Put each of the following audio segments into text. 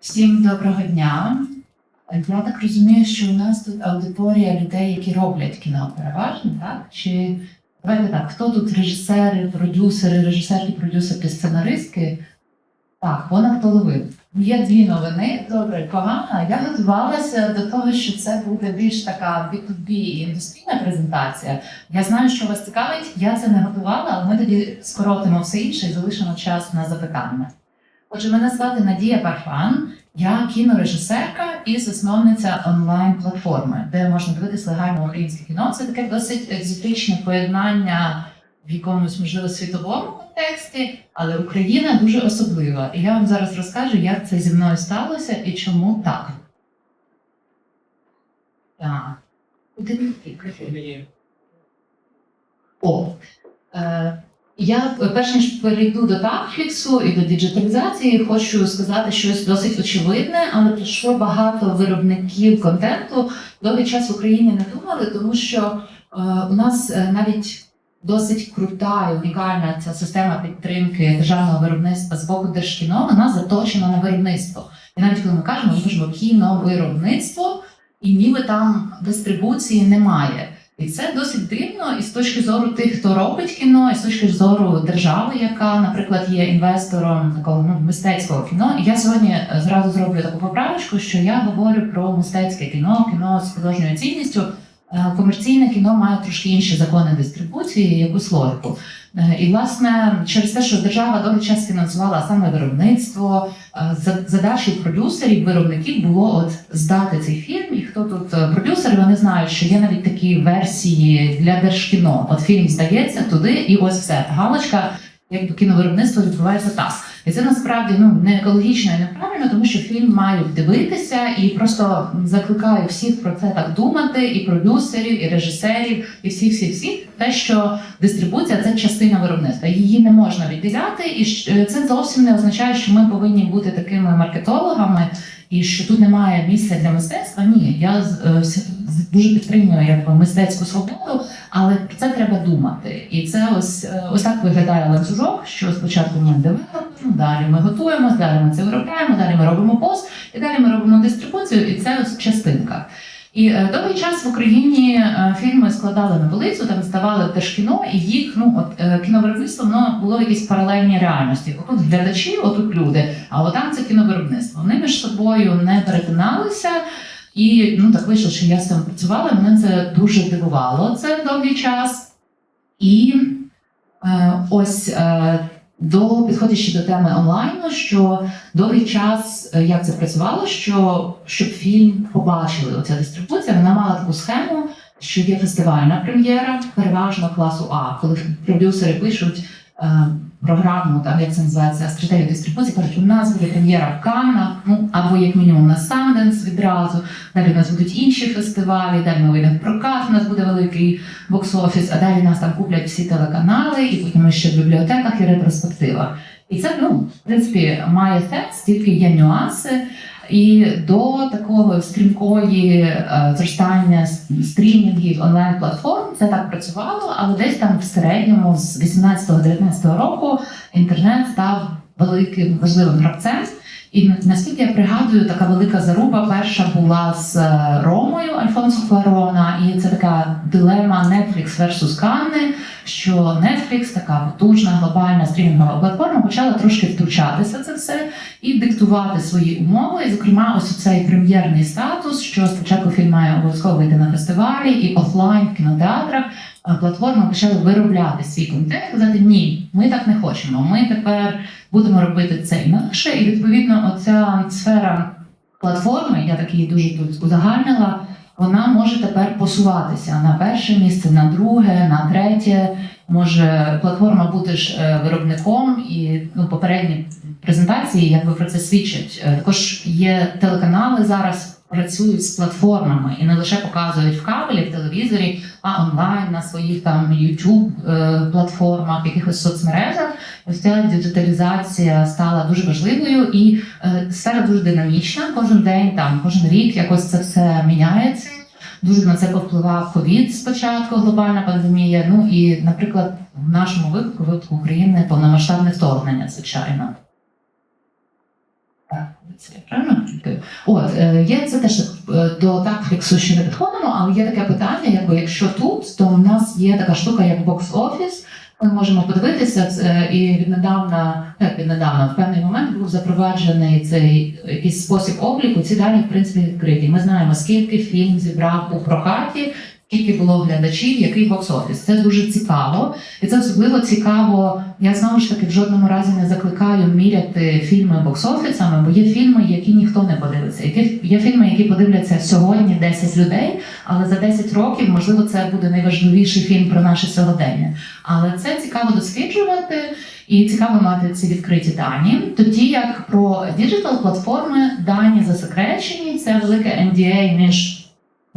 Всім доброго дня. Я так розумію, що у нас тут аудиторія людей, які роблять кіно переважно, так? Чи давайте так, хто тут режисери, продюсери, режисерки, продюсерки, сценаристки? Так, вона хто ловив. Є дві новини, добре, погано. Я готувалася до того, що це буде більш така B2B індустрійна презентація. Я знаю, що вас цікавить. Я це не готувала, але ми тоді скоротимо все інше і залишимо час на запитання. Отже, мене звати Надія Парфан. Я кінорежисерка і засновниця онлайн-платформи, де можна дивитись легально українське кіно. Це таке досить екзотичне поєднання в якомусь, можливо, світовому контексті, але Україна дуже особлива. І я вам зараз розкажу, як це зі мною сталося і чому так. Так. Куди? О. Е, я е, перш ніж перейду до Тапфліксу і до діджиталізації, хочу сказати щось досить очевидне, але про що багато виробників контенту довгий час в Україні не думали, тому що е, у нас е, навіть досить крута і унікальна ця система підтримки державного виробництва з боку держкіно, вона заточена на виробництво. І навіть коли ми кажемо, ми кажемо кіновиробництво, і ніби там дистрибуції немає. І це досить дивно, і з точки зору тих, хто робить кіно, і з точки зору держави, яка, наприклад, є інвестором такого ну, мистецького кіно. І я сьогодні е, зразу зроблю таку поправочку, що я говорю про мистецьке кіно, кіно з художньою цінністю. Е, Комерційне кіно має трошки інші закони дистрибуції, якусь логіку. Е, І власне через те, що держава довгий час фінансувала саме виробництво, е, за- задачею продюсерів, виробників було от здати цей фільм. І хто тут продюсери, вони знають, що є навіть такі версії для держкіно. От фільм здається туди, і ось все. Галочка, якби кіновиробництво відбувається так. І це насправді ну не екологічно і неправильно, тому що фільм мають дивитися, і просто закликаю всіх про це так думати, і продюсерів, і режисерів, і всіх, всіх, всіх. Те, що дистрибуція це частина виробництва, її не можна відділяти, і це зовсім не означає, що ми повинні бути такими маркетологами, і що тут немає місця для мистецтва. Ні, я е, дуже підтримую якби мистецьку свободу, але про це треба думати. І це ось е, ось так виглядає ланцюжок, що спочатку ми девелопимо, далі ми готуємося, далі ми це виробляємо, далі ми робимо пост, і далі ми робимо дистрибуцію, і це ось частинка. І е, довгий час в Україні е, фільми складали на полицю, там здавали в держкіно, і їх ну от е, кіновиробництво воно було якійсь паралельній реальності. Отут глядачі, отут люди, а отам це кіновиробництво. Вони між собою не перетиналися. І ну так вийшло, що я з цим працювала. Мене це дуже дивувало це довгий час. І е, ось е, до підходячи до теми онлайну, що довгий час е, як це працювало, що щоб фільм побачили оця дистрибуція, вона мала таку схему, що є фестивальна прем'єра, переважно класу А, коли продюсери пишуть. Програму, там як це називається, стратегію дистрибуції, кажуть, у нас буде прем'єра в Каннах, ну або як мінімум на Санденс відразу. Далі у нас будуть інші фестивалі, далі ми вийдемо в прокат, у нас буде великий бокс-офіс, а далі нас там куплять всі телеканали, і потім ще в бібліотеках і ретроспективах. І це, ну, в принципі, має сенс, тільки є нюанси. І до такого стрімкої е, зростання стрімінгів онлайн-платформ це так працювало, але десь там в середньому з 18-19 року інтернет став великим важливим гравцем. І наскільки я пригадую, така велика заруба перша була з е, Ромою Альфонсо Куарона, і це така дилема Netflix versus Cannes, що Netflix, така потужна глобальна стрімінгова платформа, почала трошки втручатися це все і диктувати свої умови. І, зокрема, ось цей прем'єрний статус, що спочатку фільм має обов'язково вийти на фестивалі і офлайн в кінотеатрах. А Платформи почали виробляти свій контент, казати ні, ми так не хочемо. Ми тепер будемо робити це інакше. І відповідно, оця сфера платформи, я так її дуже тут узагальнила, вона може тепер посуватися на перше місце, на друге, на третє. Може платформа бути ж е, виробником і ну, попередні презентації, якби про це свідчать. Е, Також є телеканали зараз. Працюють з платформами і не лише показують в кабелі, в телевізорі, а онлайн на своїх там YouTube е, платформах, якихось соцмережах. Ось ця діджиталізація стала дуже важливою, і е, сфера дуже динамічна. Кожен день, там кожен рік якось це все міняється. Дуже на це повпливав ковід спочатку, глобальна пандемія. Ну і, наприклад, в нашому випадку, випадку України, повномасштабне вторгнення, звичайно. Так. Правильно? От е, є це теж е, до такфіксу ще не підходимо, але є таке питання, якби якщо тут, то в нас є така штука, як бокс-офіс. Ми можемо подивитися це, і віднедавна, як віднедавна, в певний момент був запроваджений цей якийсь спосіб обліку. Ці дані в принципі відкриті. Ми знаємо, скільки фільм зібрав у прокаті, скільки було глядачів, який бокс-офіс. Це дуже цікаво, і це особливо цікаво. Я знову ж таки в жодному разі не закликаю міряти фільми бокс-офісами, бо є фільми, які ніхто не подивиться. Є фільми, які подивляться сьогодні 10 людей, але за 10 років можливо це буде найважливіший фільм про наше сьогодення. Але це цікаво досліджувати і цікаво мати ці відкриті дані. Тоді як про діджитал платформи дані засекречені, це велике NDA між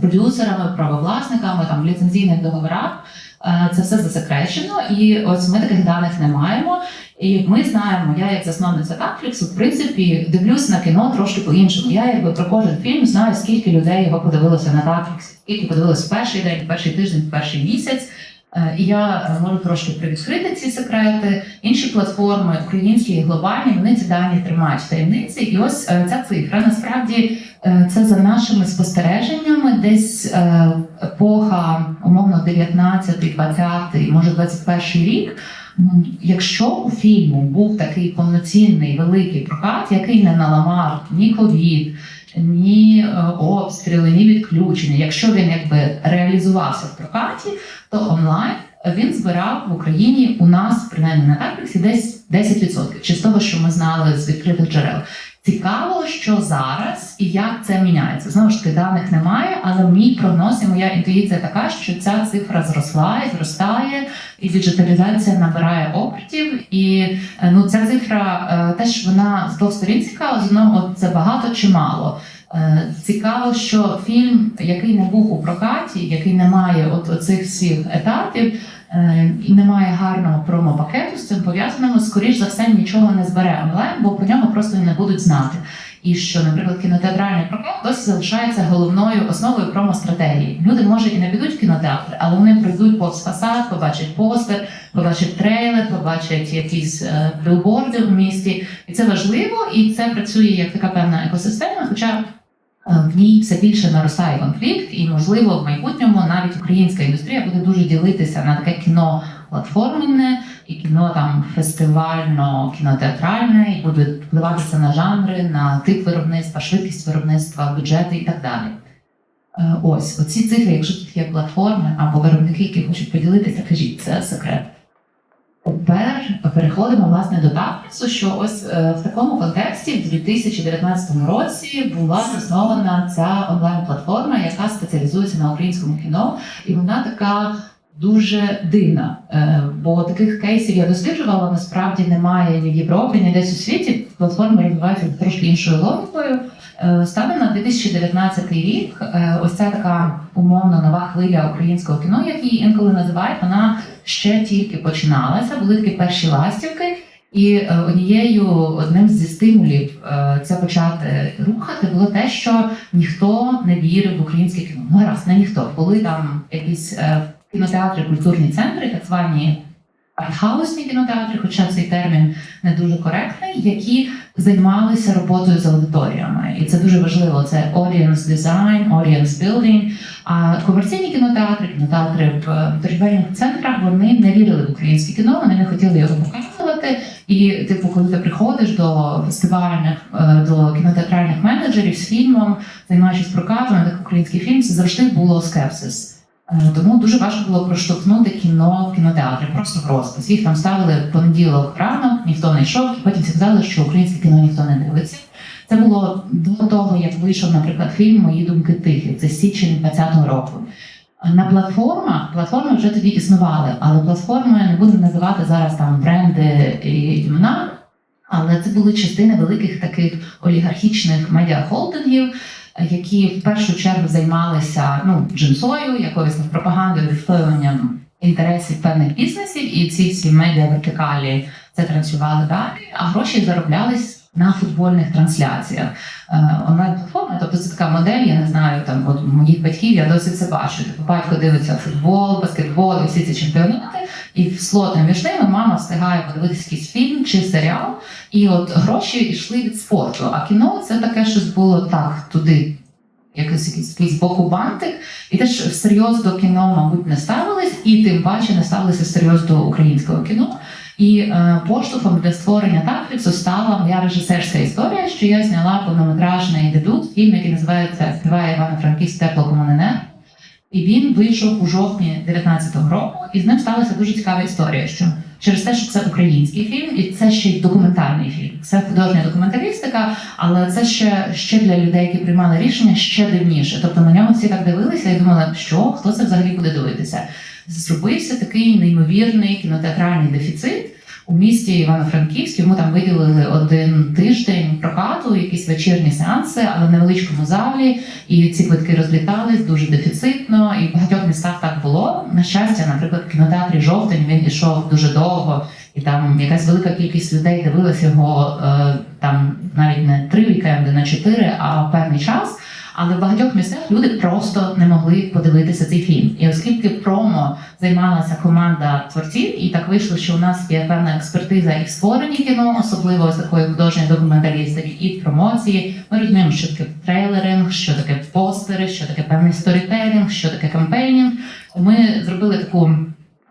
продюсерами, правовласниками, там в ліцензійних договорах. Е, Це все засекречено, і ось ми таких даних не маємо. І ми знаємо, я як засновниця Netflix, в принципі, дивлюсь на кіно трошки по-іншому. Я якби про кожен фільм знаю, скільки людей його подивилося на Netflix, скільки подивилось в перший день, в перший тиждень, в перший місяць. Е, І я можу трошки привідкрити ці секрети. Інші платформи, українські і глобальні, вони ці дані тримають в таємниці. І ось е, ця цифра насправді е, це за нашими спостереженнями, десь епоха, умовно, 19, 20, може 21 рік. Якщо у фільму був такий повноцінний великий прокат, який не наламав ні ковід, ні е, обстріли, ні відключення, якщо він якби реалізувався в прокаті, то онлайн він збирав в Україні у нас, принаймні на Тарпіксі, десь 10%, чи з того, що ми знали з відкритих джерел. Цікаво, що зараз і як це міняється. Знову ж таки, даних немає, але мій прогноз і моя інтуїція така, що ця цифра зросла і зростає, і діджиталізація набирає обертів. І е, ну ця цифра е, теж вона з двох сторін цікава. З одного це багато чи мало. Е, Цікаво, що фільм, який не був у прокаті, який не має от оцих всіх етапів, і не має гарного промо-пакету з цим пов'язаному, скоріш за все нічого не збере онлайн, бо про нього просто не будуть знати. І що, наприклад, кінотеатральний прокат досі залишається головною основою промо-стратегії. Люди може і не підуть в кінотеатр, але вони прийдуть повз фасад, побачать постер, побачать трейлер, побачать якісь е, білборди в місті. І це важливо, і це працює як така певна екосистема. Хоча е, в ній все більше наростає конфлікт, і можливо в майбутньому навіть українська індустрія буде дуже ділитися на таке кіно платформенне і кіно там фестивально кінотеатральне, і буде впливатися на жанри, на тип виробництва, швидкість виробництва, бюджети і так далі. Е, Ось оці цифри, якщо тут є платформи або виробники, які хочуть поділитися, кажіть, це секрет. Тепер переходимо власне до Тафрісу, що ось е, в такому контексті в 2019 році була заснована ця онлайн-платформа, яка спеціалізується на українському кіно, і вона така дуже дивна. Е, бо таких кейсів я досліджувала, насправді немає ні в Європі, ні десь у світі. Платформи розвиваються трошки іншою логікою. Е, Станом на 2019 рік, е, ось ця така умовно нова хвиля українського кіно, як її інколи називають, вона ще тільки починалася. Були такі перші ластівки, і однією одним зі стимулів це почати рухати було те, що ніхто не вірив в українське кіно. Ну раз не ніхто. Були там якісь кінотеатри, культурні центри, так звані артхаусні кінотеатри, хоча цей термін не дуже коректний, які займалися роботою з аудиторіями, і це дуже важливо. Це audience design, audience building. А комерційні кінотеатри, кінотеатри в торгівельних центрах вони не вірили в українське кіно, вони не хотіли його показувати. І, типу, коли ти приходиш до фестивальних е, до кінотеатральних менеджерів з фільмом, займаючись прокатом так український фільм, це завжди було скепсис. Е, Тому дуже важко було проштовхнути кіно в кінотеатрі, просто в розпис. Їх там ставили в понеділок ранок, ніхто не йшов, і потім сказали, що українське кіно ніхто не дивиться. Це було до того, як вийшов, наприклад, фільм Мої думки тихі. Це січень 20-го року. На платформах платформи вже тоді існували, але платформи не будемо називати зараз там бренди і імена. Але це були частини великих таких олігархічних медіахолдингів, які в першу чергу займалися ну джинсою, якоюсь пропагандою, відстоюванням інтересів певних бізнесів, і ці всі медіа вертикалі це транслювали далі. А гроші зароблялись на футбольних трансляціях. Е, Онлайн-платформа, тобто це така модель, я не знаю, там от моїх батьків я досить це бачу. Типу батько дивиться футбол, баскетбол і всі ці чемпіонати, і в слотом між ними мама встигає подивитися якийсь фільм чи серіал, і от гроші йшли від спорту. А кіно це таке щось було так туди. Якийсь якийсь якийсь боку бантик, і теж всерйоз до кіно, мабуть, не ставились, і тим паче не ставилися всерйоз до українського кіно. І е, поштовхом для створення Тафліксу стала моя режисерська історія, що я зняла повнометражний дебют, фільм, який називається Співає Івано-Франківськ тепло комунене. І він вийшов у жовтні 19-го року, і з ним сталася дуже цікава історія. Що через те, що це український фільм, і це ще й документальний фільм. Це художня документалістика, але це ще, ще для людей, які приймали рішення, ще дивніше. Тобто на нього всі так дивилися і думали, що хто це взагалі буде дивитися. Зробився такий неймовірний кінотеатральний дефіцит. У місті Івано-Франківськ йому там виділили один тиждень прокату, якісь вечірні сеанси, але в невеличкому залі. І ці квитки розлітались дуже дефіцитно. І в багатьох містах так було. На щастя, наприклад, в кінотеатрі жовтень він ішов дуже довго, і там якась велика кількість людей дивилася його е, там навіть не три вікенди, не чотири, а певний час. Але в багатьох місцях люди просто не могли подивитися цей фільм. І оскільки промо займалася команда творців, і так вийшло, що у нас є певна експертиза і в створенні кіно, особливо з такої художньої документалістики, і в промоції. Ми розуміємо, що таке трейлеринг, що таке постери, що таке певний сторітелінг, що таке кампейнінг. Ми зробили таку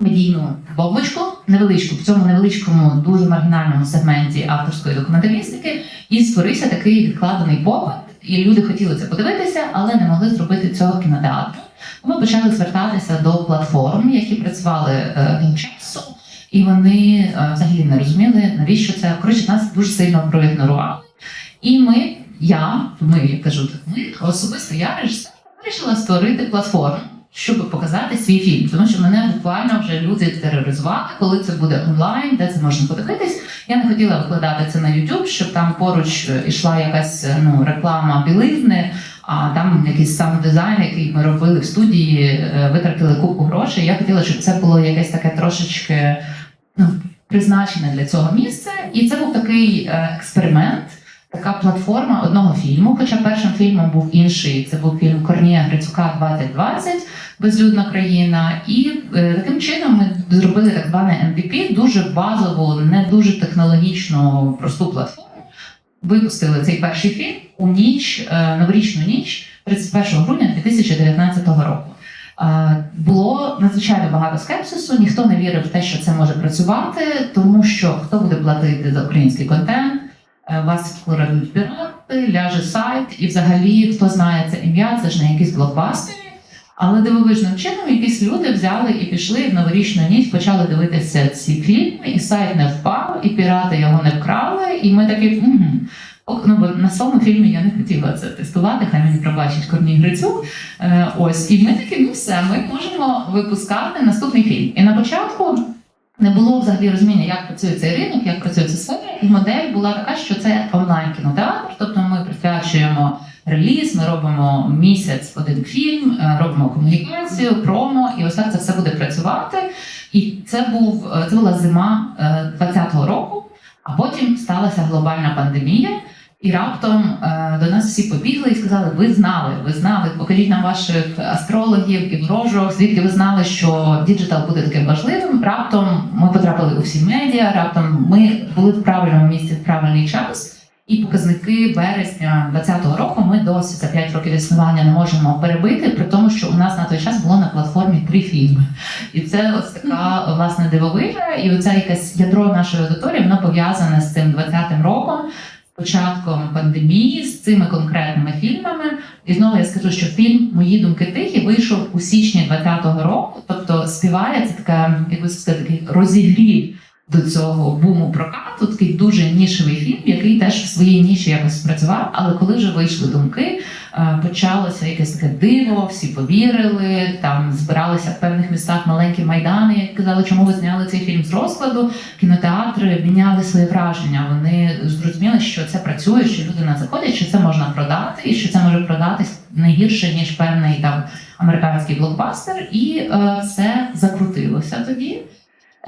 медійну бомбочку, невеличку в цьому невеличкому, дуже маргінальному сегменті авторської документалістики, і створився такий відкладений попит. І люди хотіли це подивитися, але не могли зробити цього кінотеатру. Ми почали звертатися до платформ, які працювали е, тим часу, і вони е, взагалі не розуміли, навіщо це. Коротше, нас дуже сильно проігнорували. І ми, я, ми кажу, так ми особисто я режисер, вирішила створити платформу, щоб показати свій фільм. Тому що мене буквально вже люди тероризували, коли це буде онлайн, де це можна подивитись. Я не хотіла викладати це на YouTube, щоб там поруч е, ішла якась е, ну, реклама білизни, а там якийсь сам дизайн, який ми робили в студії, е, витратили купу грошей. Я хотіла, щоб це було якесь таке трошечки ну, призначене для цього місце. І це був такий е, експеримент. Така платформа одного фільму, хоча першим фільмом був інший. Це був фільм Корнія Грицюка 2020 Безлюдна країна. І е, таким чином ми зробили так зване MVP, дуже базову, не дуже технологічну просту платформу. Випустили цей перший фільм у ніч, е, новорічну ніч, 31 грудня 2019 року. Е, Було надзвичайно багато скепсису, ніхто не вірив в те, що це може працювати, тому що хто буде платити за український контент, вас вкладуть пірати, ляже сайт, і взагалі хто знає це ім'я, це ж не якісь блокбастери. Але дивовижним чином якісь люди взяли і пішли в новорічну ніч, почали дивитися ці фільми, і сайт не впав, і пірати його не вкрали. І ми такі угу. Ну, бо на своєму фільмі я не хотіла це тестувати, хай мені пробачить Корній Грицюк. Е, ось, і ми такі, ну все, ми можемо випускати наступний фільм. І на початку не було взагалі розуміння, як працює цей ринок, як працює ця сфера. І модель була така, що це онлайн кінотеатр, тобто ми присвячуємо реліз, ми робимо місяць один фільм, е, робимо комунікацію, промо, і ось так це все буде працювати. І це був е, це була зима 20-го року, а потім сталася глобальна пандемія. І раптом е, до нас всі побігли і сказали: ви знали, ви знали, покажіть нам ваших астрологів і ворожок, звідки ви знали, що діджитал буде таким важливим. Раптом ми потрапили у всі медіа, раптом ми були в правильному місці в правильний час. І показники березня 2020 року ми досі за 5 років існування не можемо перебити, при тому, що у нас на той час було на платформі три фільми. І це ось така власне дивовижа, і оця якась ядро нашої аудиторії воно пов'язане з цим 20-м роком початком пандемії з цими конкретними фільмами. І знову я скажу, що фільм Мої думки тихі вийшов у січні 2020 року. Тобто співає це така, як би сказати, розігрів до цього буму прокату. Такий дуже нішевий фільм, який теж в своїй ніші якось працював. Але коли вже вийшли думки, е, почалося якесь таке диво, всі повірили. Там збиралися в певних містах маленькі майдани, які казали, чому ви зняли цей фільм з розкладу. Кінотеатри міняли свої враження. Вони зрозуміли, що це працює, що люди на заходять, що це можна продати, і що це може продатись не гірше ніж певний там американський блокбастер, і е, все закрутилося тоді.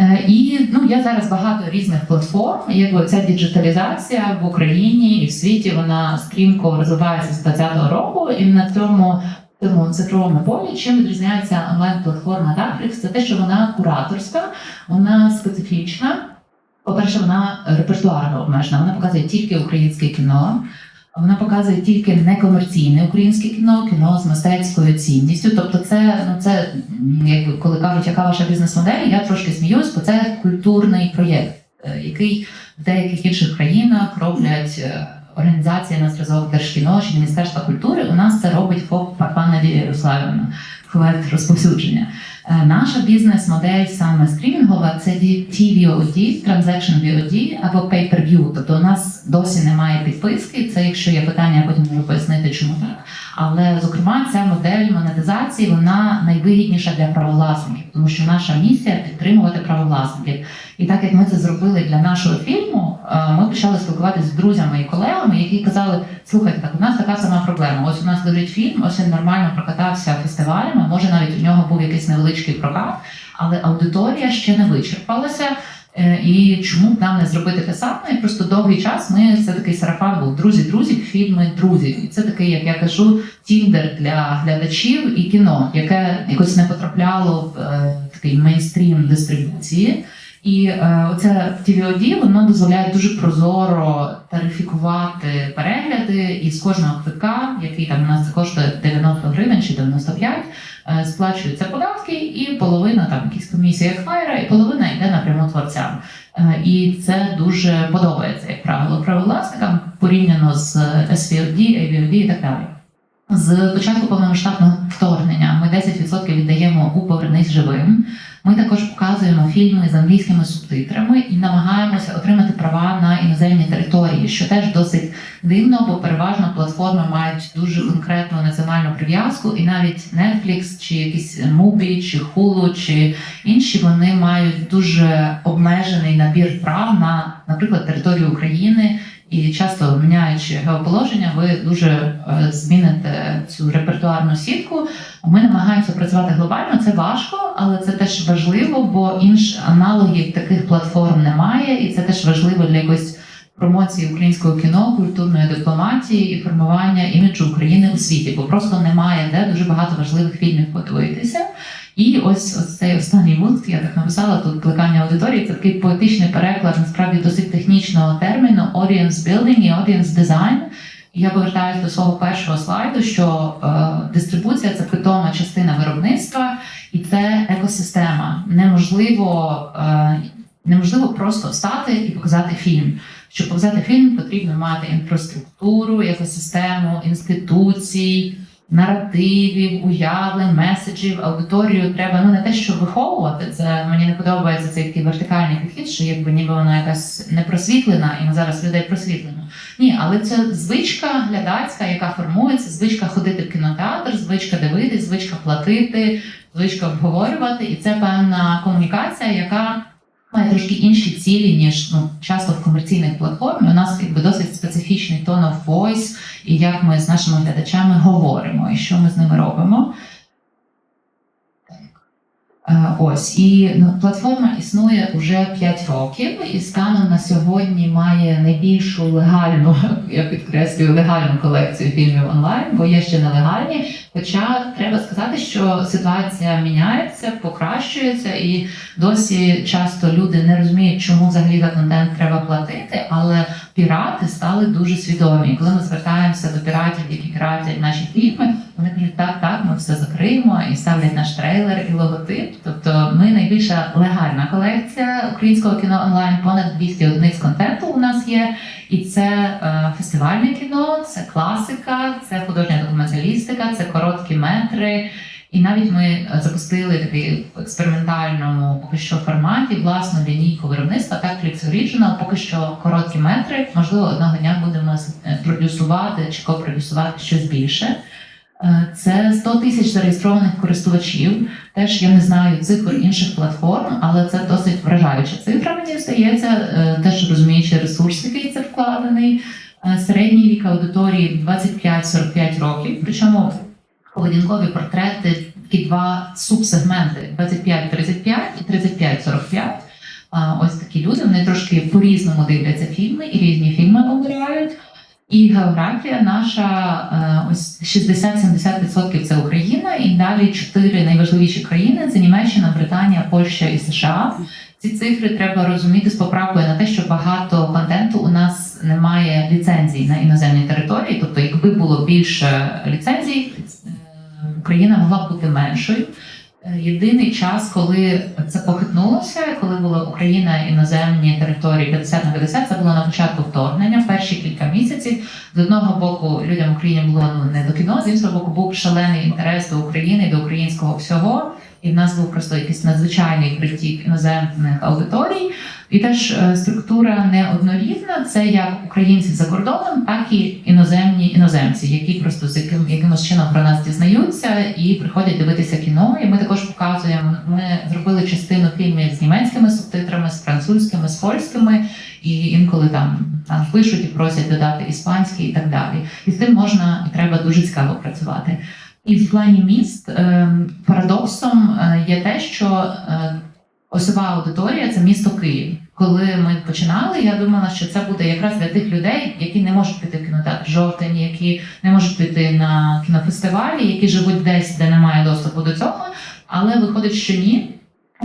Е, І ну я зараз багато різних платформ. Якби ця діджиталізація в Україні і в світі вона стрімко розвивається з 2020 року, і на цьому цьому цифровому полі чим відрізняється онлайн-платформа Netflix, це те, що вона кураторська, вона специфічна. По-перше, вона репертуарно обмежена. Вона показує тільки українське кіно. Вона показує тільки некомерційне українське кіно, кіно з мистецькою цінністю. Тобто, це ну це якби коли кажуть, яка ваша бізнес-модель, я трошки сміюсь, бо це культурний проєкт, е, який в деяких інших країнах роблять е, організації на зразок Держкіно чи Міністерства культури. У нас це робить ФОП Парпана Ярославівна, проект розповсюдження. Е, Наша бізнес-модель саме стрімінгова це TVOD, Transaction VOD або Pay-per-view. Тобто у нас досі немає підписки. Це якщо є питання, я потім можу пояснити, чому так. Але зокрема, ця модель монетизації вона найвигідніша для правовласників, тому що наша місія підтримувати правовласників. І так як ми це зробили для нашого фільму, е, ми почали спілкуватися з друзями і колегами, які казали: слухайте, так у нас така сама проблема. Ось у нас лежить фільм, ось він нормально прокатався фестивалями. Може, навіть у нього був якийсь невеличкий прокат, але аудиторія ще не вичерпалася. Е, І чому б нам не зробити те саме? Довгий час ми це такий сарафан був друзі, друзі, фільми, друзі. І це такий, як я кажу, тіндер для глядачів і кіно, яке якось не потрапляло в е, такий мейнстрім дистрибуції. І е, оце TVOD, воно дозволяє дуже прозоро тарифікувати перегляди, і з кожного квитка, який там у нас коштує 90 гривень чи 95, е, сплачуються податки, і половина там якісь комісії хайра, і половина йде напряму творцям. Е, І це дуже подобається, як правило, правовласникам порівняно з SVOD, AVOD і так далі. З початку повномасштабного вторгнення ми 10% віддаємо у Повернись живим. Ми також показуємо фільми з англійськими субтитрами і намагаємося отримати права на іноземні території, що теж досить дивно, бо переважно платформи мають дуже конкретну національну прив'язку, і навіть Netflix, чи якісь Mubi, чи Hulu, чи інші вони мають дуже обмежений набір прав на, наприклад, територію України. І часто міняючи геоположення, ви дуже е, зміните цю репертуарну сітку. Ми намагаємося працювати глобально. Це важко, але це теж важливо, бо інш аналогів таких платформ немає, і це теж важливо для якоїсь промоції українського кіно, культурної дипломатії і формування іміджу України у світі, бо просто немає де дуже багато важливих фільмів подивитися. І ось, ось цей останній пункт, я так написала тут плекання аудиторії. Це такий поетичний переклад, насправді досить технічного терміну audience building і audience design. Я повертаюся до свого першого слайду, що е, дистрибуція це питома частина виробництва, і це екосистема. Неможливо, е, неможливо просто встати і показати фільм. Щоб показати фільм, потрібно мати інфраструктуру, екосистему, інституцій, наративів, уявлень, меседжів, аудиторію треба ну не те, що виховувати. Це мені не подобається цей такий вертикальний підхід, що якби ніби вона якась не просвітлена, і ми зараз людей просвітлено. Ні, але це звичка глядацька, яка формується, звичка ходити в кінотеатр, звичка дивитись, звичка платити, звичка обговорювати, і це певна комунікація, яка має трошки інші цілі, ніж ну часто в комерційних платформах. У нас якби досить специфічний tone of voice, і як ми з нашими глядачами говоримо, і що ми з ними робимо. Е, Ось і ну, платформа існує вже 5 років, і станом на сьогодні має найбільшу легальну, я підкреслюю, легальну колекцію фільмів онлайн, бо є ще нелегальні. Хоча треба сказати, що ситуація міняється, покращується, і досі часто люди не розуміють, чому взагалі за контент треба платити, але пірати стали дуже свідомі. І Коли ми звертаємося до піратів, які піратять наші фільми, вони кажуть, так, так, ми все закриємо і ставлять наш трейлер і логотип. Тобто ми найбільша легальна колекція українського кіно онлайн, понад 200 одиниць контенту у нас є. І це е, фестивальне кіно, це класика, це художня документалістика, це короткі метри. І навіть ми е, запустили такий в експериментальному поки що форматі власну лінійку виробництва Netflix Original, поки що короткі метри. Можливо, одного дня будемо е, продюсувати чи копродюсувати щось більше. Е, Це 100 тисяч зареєстрованих користувачів. Теж я не знаю цифр інших платформ, але це досить вражаюча цифра. Мені здається, Е, теж розуміючи ресурс, який це вкладений. Е, Середній вік аудиторії 25-45 років. Причому поведінкові портрети такі два субсегменти: 25-35 і 35-45. А, Ось такі люди. Вони трошки по-різному дивляться фільми і різні фільми обирають. І географія наша е, ось 60-70% це Україна, і далі чотири найважливіші країни це Німеччина, Британія, Польща і США. Ці цифри треба розуміти з поправкою на те, що багато контенту у нас немає ліцензій на іноземній території. Тобто, якби було більше ліцензій, е, Україна могла б бути меншою. Єдиний час, коли це похитнулося, коли була Україна іноземні території 50 на 50, це було на початку вторгнення, перші кілька місяців. З одного боку, людям в Україні було не до кіно, з іншого боку, був шалений інтерес до України, до українського всього. І в нас був просто якийсь надзвичайний притік іноземних аудиторій. І теж е, структура неоднорідна. Це як українці за кордоном, так і іноземні іноземці, які просто з яким якимось чином про нас дізнаються і приходять дивитися кіно. І ми також показуємо. Ми зробили частину фільмів з німецькими субтитрами, з французькими, з польськими, і інколи там, там пишуть і просять додати іспанський і так далі. І з тим можна і треба дуже цікаво працювати. І в плані міст е, парадоксом е, є те, що осьова аудиторія це місто Київ. Коли ми починали, я думала, що це буде якраз для тих людей, які не можуть піти в кінотеатр жовтень, які не можуть піти на кінофестивалі, які живуть десь, де немає доступу до цього. Але виходить, що ні.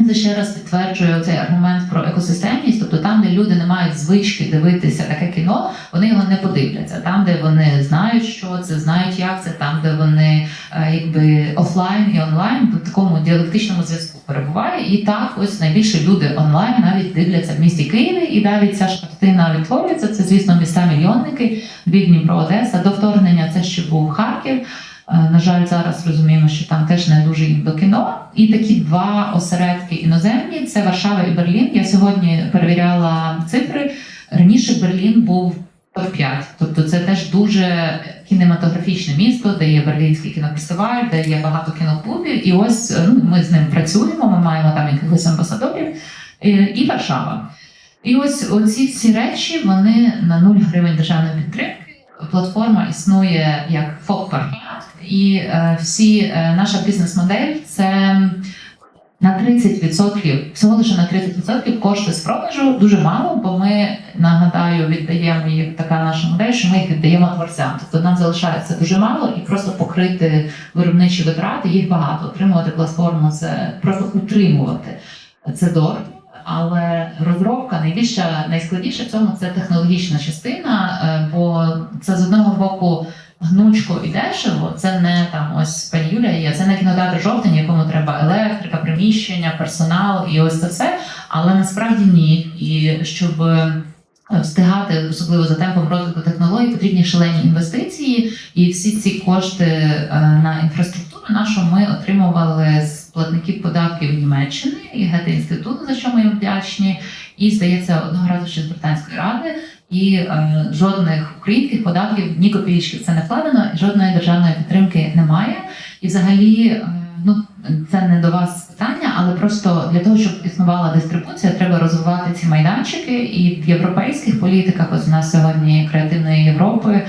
Це ще раз підтверджує цей аргумент про екосистемність, тобто там, де люди не мають звички дивитися таке кіно, вони його не подивляться. Там, де вони знають, що це, знають, як це, там, де вони е, якби офлайн і онлайн в такому діалектичному зв'язку перебуває. І так, ось найбільше люди онлайн навіть дивляться в місті Києві, і навіть ця ж картина відтворюється. Це, звісно, міста мільйонники, Дніпро, Одеса. До вторгнення це ще був Харків. Е, На жаль, зараз розуміємо, що там теж не дуже їм до кіно. І такі два осередки іноземні це Варшава і Берлін. Я сьогодні перевіряла цифри. Раніше Берлін був топ-5. Тобто це теж дуже кінематографічне місто, де є Берлінський кінофестиваль, де є багато кіноклубів. І ось е, ну, ми з ним працюємо. Ми маємо там якихось амбасадорів Е, і Варшава. І ось оці всі речі вони на 0 гривень державної підтримки. Платформа існує як ФОП-партнер, і е, всі е, наша бізнес-модель це на 30%, всього лише на 30% кошти з продажу дуже мало, бо ми нагадаю віддаємо їх така наша модель, що ми їх віддаємо творцям. Тобто нам залишається дуже мало і просто покрити виробничі витрати, їх багато. Отримувати платформу це просто утримувати. Це дорого. Але розробка найбільша, найскладніше в цьому це технологічна частина, е, бо це з одного боку гнучко і дешево. Це не там ось пані Юля є, це не кінотеатр жовтень, якому треба електрика, приміщення, персонал і ось це все. Але насправді ні. І щоб е, встигати, особливо за темпом розвитку технологій, потрібні шалені інвестиції, і всі ці кошти е, на інфраструктуру нашу ми отримували з платників податків Німеччини і гете інституту, за що ми їм вдячні. І здається, одного разу ще з британської ради. І е, жодних українських податків, ні копійки це не вкладено, жодної державної підтримки немає. І взагалі, е, ну це не до вас питання, але просто для того, щоб існувала дистрибуція, треба розвивати ці майданчики. І в європейських політиках, ось у нас сьогодні креативної Європи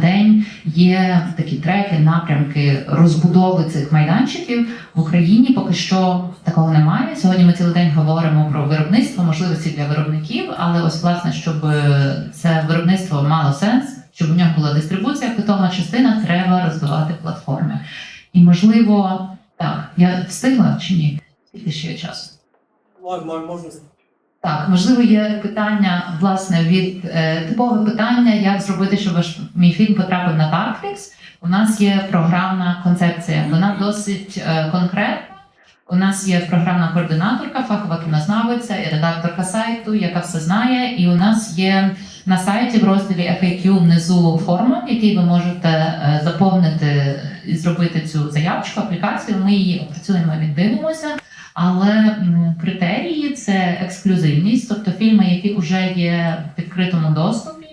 день є такі треки, напрямки розбудови цих майданчиків в Україні. Поки що такого немає. Сьогодні ми цілий день говоримо про виробництво, можливості для виробників, але ось власне, щоб е, це виробництво мало сенс, щоб у нього була дистрибуція, питома частина, треба розвивати платформи. І можливо, так, я встигла чи ні? Скільки ще є часу? Мож- мож- Можна Так, можливо, є питання власне від е, типове питання, як зробити, щоб ваш мій фільм потрапив на Netflix. У нас є програмна концепція. Вона досить е, конкретна. У нас є програмна координаторка, фахова кінознавиця і редакторка сайту, яка все знає. І у нас є на сайті в розділі FAQ внизу форма, в який ви можете е, заповнити і зробити цю заявочку, аплікацію. Ми її опрацюємо, віддивимося. Але критерії це ексклюзивність, тобто фільми, які вже є в відкритому доступі,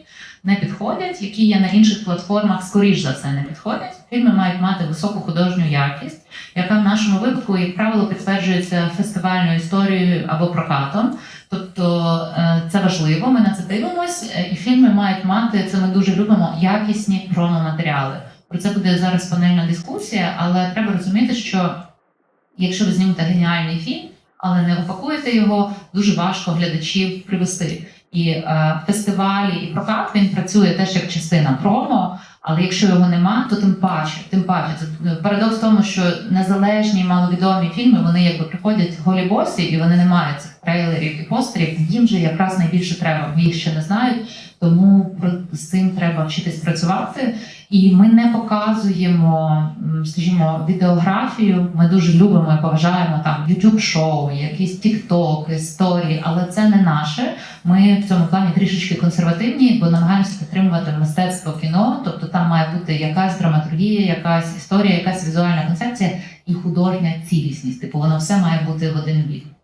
не підходять, які є на інших платформах, скоріш за все не підходять. Фільми мають мати високу художню якість, яка в нашому випадку, як правило, підтверджується фестивальною історією або прокатом. Тобто е, це важливо, ми на це дивимось, е, і фільми мають мати це. Ми дуже любимо якісні промо-матеріали. Про це буде зараз панельна дискусія, але треба розуміти, що Якщо ви знімете геніальний фільм, але не упакуєте його, дуже важко глядачів привести. І е, фестивалі і прокат він працює теж як частина промо. Але якщо його нема, то тим паче, тим паче. Це е, парадокс в тому, що незалежні маловідомі фільми вони якби приходять голі босі, і вони не мають цих трейлерів і постерів. Їм же якраз найбільше треба. Їх ще не знають, тому з цим треба вчитись працювати. І ми не показуємо, скажімо, відеографію. Ми дуже любимо і поважаємо там youtube шоу якісь TikTok, історії, але це не наше. Ми в цьому плані трішечки консервативні, бо намагаємося підтримувати мистецтво кіно. Тобто там має бути якась драматургія, якась історія, якась візуальна концепція і художня цілісність. Типу, воно все має бути в один бік.